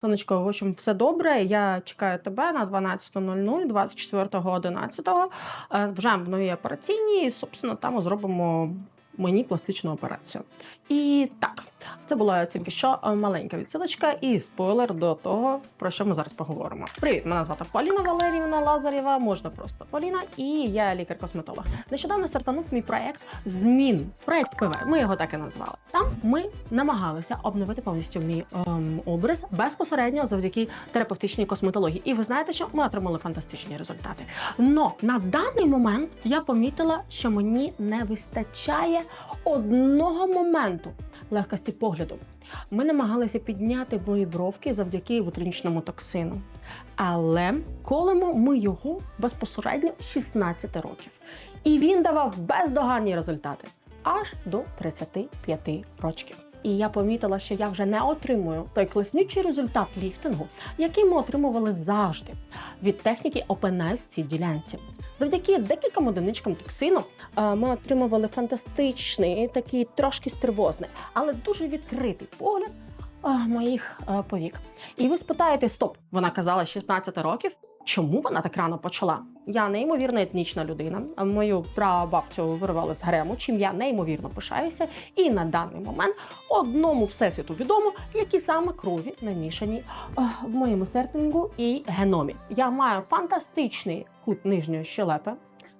Сонечко, в общем, все добре. Я чекаю тебе на 12.00, 24.11. Е, Вже в новій операційній. Собственно, там зробимо мені пластичну операцію. І так, це була тільки що е, маленька відсилочка і спойлер до того, про що ми зараз поговоримо. Привіт, мене звати Поліна Валеріївна Лазарєва, можна просто Поліна, і я лікар-косметолог. Нещодавно стартанув мій проект змін. Проект ПВ. Ми його так і назвали. Там ми намагалися обновити повністю мій ем, образ безпосередньо завдяки терапевтичній косметології. І ви знаєте, що ми отримали фантастичні результати. Но на даний момент я помітила, що мені не вистачає одного моменту легкості погляду. Ми намагалися підняти мої бровки завдяки вутринічному токсину. Але колемо ми його безпосередньо 16 років. І він давав бездоганні результати аж до 35 років. І я помітила, що я вже не отримую той класнючий результат ліфтингу, який ми отримували завжди від техніки OpenEyes цій ділянці. Завдяки декільком одиничкам токсину е, ми отримували фантастичний, такий трошки стервозний, але дуже відкритий погляд е, моїх е, повік. І ви спитаєте: стоп, вона казала 16 років. Чому вона так рано почала? Я неймовірно етнічна людина. Мою прабабцю вирвали з грему, чим я неймовірно пишаюся. І на даний момент одному всесвіту відомо, які саме крові намішані а, в моєму серпінгу і геномі. Я маю фантастичний кут нижньої щелепи,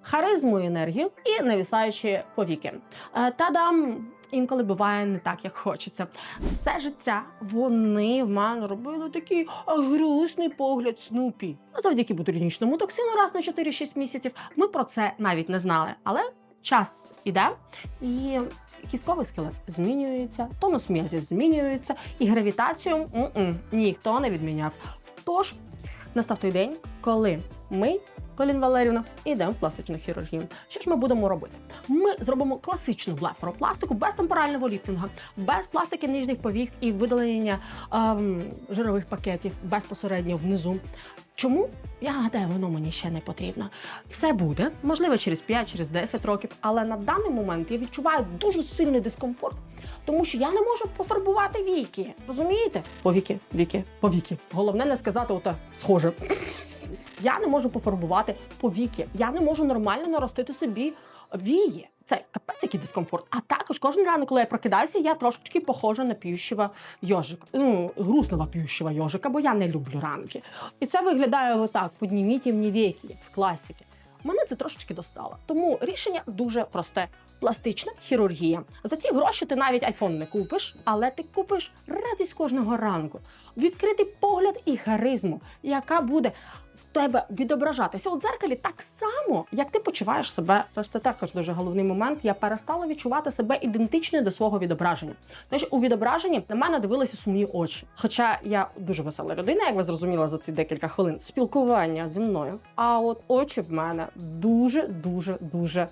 харизму і енергію і навісаючі повіки. Е, Та-дам! Інколи буває не так, як хочеться. Все життя вони в мене робили такий грустний погляд Снупі. Завдяки ботулінічному токсину раз на 4-6 місяців. Ми про це навіть не знали. Але час іде і. Кістковий скелет змінюється, тонус м'язів змінюється, і гравітацію м-м, ніхто не відміняв. Тож настав той день, коли ми, Полін Валерівна, йдемо в пластичну хірургію. Що ж ми будемо робити? Ми зробимо класичну блефаропластику без темпорального ліфтингу, без пластики нижніх повік і видалення ем, жирових пакетів безпосередньо внизу. Чому? Я гадаю, воно мені ще не потрібно. Все буде, можливо, через 5, через 10 років, але на даний момент я відчуваю дуже сильний дискомфорт, тому що я не можу пофарбувати віки. Розумієте? Повіки, віки, повіки. Головне не сказати оте схоже. Я не можу пофарбувати повіки. Я не можу нормально наростити собі вії. Це капець який дискомфорт. А також кожен ранок, коли я прокидаюся, я трошечки похожа на п'ющого йожика. Ну, грустного п'ющого йожика, бо я не люблю ранки. І це виглядає отак: підніміть мені віки, як в класіки. Мене це трошечки достало. Тому рішення дуже просте. Пластична хірургія. За ці гроші ти навіть айфон не купиш, але ти купиш радість кожного ранку, відкритий погляд і харизму, яка буде в тебе відображатися у дзеркалі так само, як ти почуваєш себе. Тож це також дуже головний момент. Я перестала відчувати себе ідентичною до свого відображення. Тож у відображенні на мене дивилися сумні очі. Хоча я дуже весела людина, як ви зрозуміли за ці декілька хвилин спілкування зі мною. А от очі в мене дуже, дуже, дуже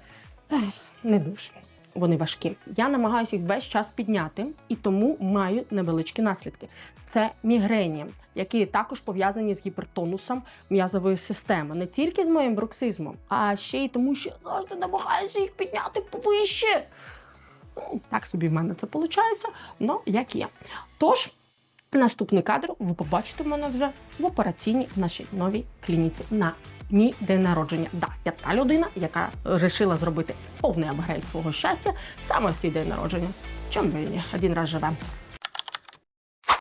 не дуже. Вони важкі. Я намагаюся їх весь час підняти і тому маю невеличкі наслідки. Це мігрені, які також пов'язані з гіпертонусом м'язової системи, не тільки з моїм бруксизмом, а ще й тому, що я завжди намагаюся їх підняти повище. Ну, Так собі в мене це виходить, але як є. Тож, наступний кадр ви побачите мене вже в операційній в нашій новій клініці на мій день народження. Да, я та людина, яка вирішила зробити повний апгрейд свого щастя саме в свій день народження. Чому ми? Один раз живе.